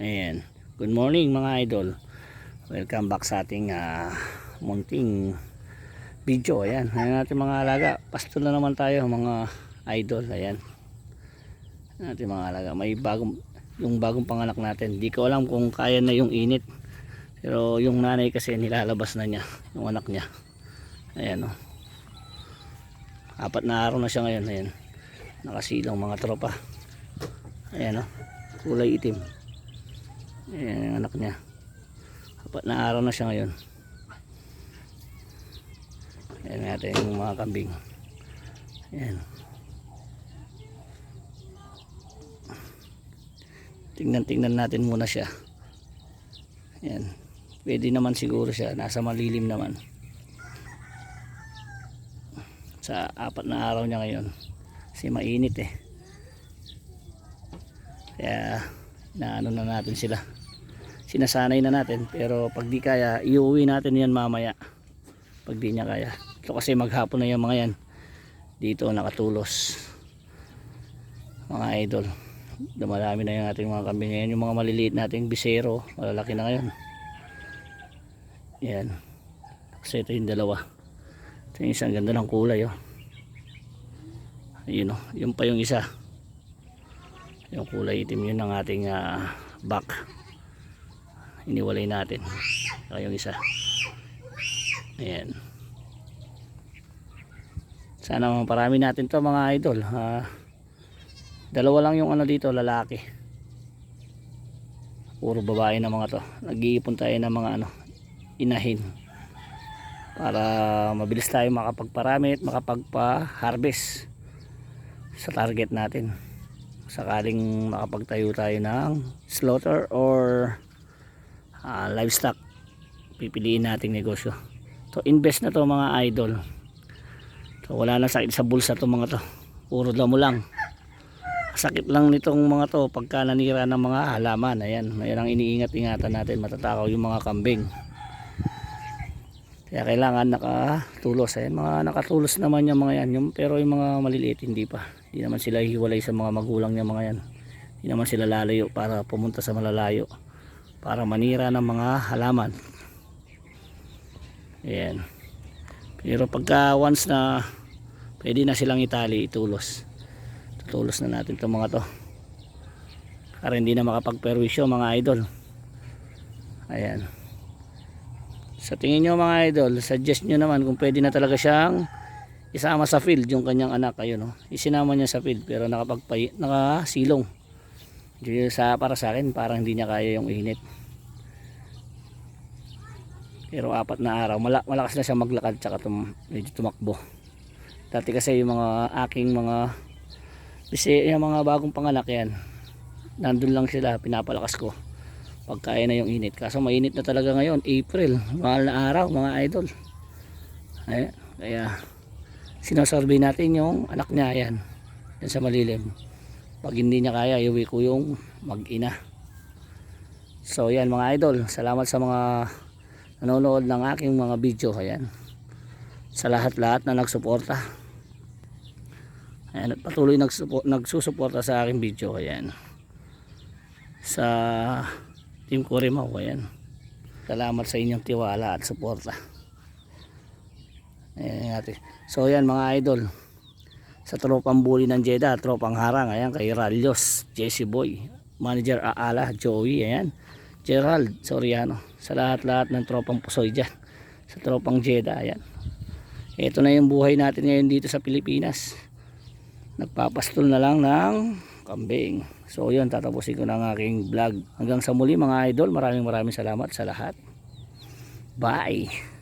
Ayan. Good morning mga idol. Welcome back sa ating ah, munting video. Ayan. Ayan natin mga alaga. Pasto na naman tayo mga idol. Ayan. Ayan natin mga alaga. May bagong yung bagong panganak natin. Di ko alam kung kaya na yung init. Pero yung nanay kasi nilalabas na niya. Yung anak niya. Ayan o. Apat na araw na siya ngayon. Ayan. Nakasilang mga tropa. Ayan o. Kulay itim. Ayan yung anak niya. Apat na araw na siya ngayon. Ayan natin yung mga kambing. Ayan. Tingnan-tingnan natin muna siya. Ayan. Pwede naman siguro siya. Nasa malilim naman. Sa apat na araw niya ngayon. Kasi mainit eh. Kaya naano na natin sila sinasanay na natin pero pag di kaya iuwi natin yan mamaya. Pag di niya kaya. Ito kasi maghapon na yung mga yan. Dito nakatulos. Mga idol dumarami na yung ating mga kambing. Ngayon yung mga maliliit nating bisero. Malalaki na ngayon. Yan. Kasi ito yung dalawa. Ito yung isang ganda ng kulay oh. ayun oh. Yung pa yung isa. Yung kulay itim yun ng ating ah, back iniwalay natin. Saka yung isa. Ayan. Sana maparami natin to mga idol Ah, dalawa lang yung ano dito lalaki. Puro babae na mga to. Nag-iipon tayo ng mga ano inahin. Para mabilis tayo makapagparami at makapagpa-harvest sa target natin. Sakaling makapagtayo tayo ng slaughter or ah, livestock. Pipiliin nating negosyo. To invest na to mga idol. So wala na sakit sa bulsa to mga to. Puro damo lang. Sakit lang nitong mga to pagka nanira ng mga halaman. Ayan ayan ang iniingat-ingatan natin. Matatakaw yung mga kambing. Kaya kailangan nakatulos. Ayan mga nakatulos naman yung mga yan. Yung, pero yung mga maliliit hindi pa. Hindi naman sila hiwalay sa mga magulang niya mga yan. Hindi naman sila lalayo para pumunta sa malalayo para manira ng mga halaman. Ayan. Pero pagka once na pwede na silang itali itulos. Tutulos na natin itong mga to. Para hindi na makapagperwisyo mga idol. Ayan. Sa tingin nyo mga idol suggest nyo naman kung pwede na talaga siyang isama sa field yung kanyang anak. Ayun no? Isinama niya sa field pero nakapagpay nakasilong Yun sa para sa akin parang hindi niya kaya yung init. Pero apat na araw mala, malakas na siya maglakad tsaka tum, medyo tumakbo. Dati kasi yung mga aking mga kasi yung mga bagong panganak yan nandun lang sila pinapalakas ko. Pag kaya na yung init. Kaso mainit na talaga ngayon April mahal na araw mga idol. Ayan, kaya sinasurvey natin yung anak niya yan yan sa malilim pag hindi niya kaya iuwi ko yung mag ina so yan mga idol. Salamat sa mga nanonood ng aking mga video. Ayan. Sa lahat lahat na nagsuporta. Ayan at patuloy nagsusuporta sa aking video. Ayan. Sa team Kurimaw ayan. Salamat sa inyong tiwala at suporta. Ayan natin so ayan mga idol sa tropang bully ng Jeddah tropang harang ayan kay Ralyos Jesse Boy. Manager Aala Joey ayan. Gerald Soriano sa lahat-lahat ng tropang pusoy dyan sa tropang Jeddah ayan. Ito na yung buhay natin ngayon dito sa Pilipinas. Nagpapastol na lang ng kambing. So yun tatapusin ko na ang aking vlog. Hanggang sa muli mga idol maraming maraming salamat sa lahat. Bye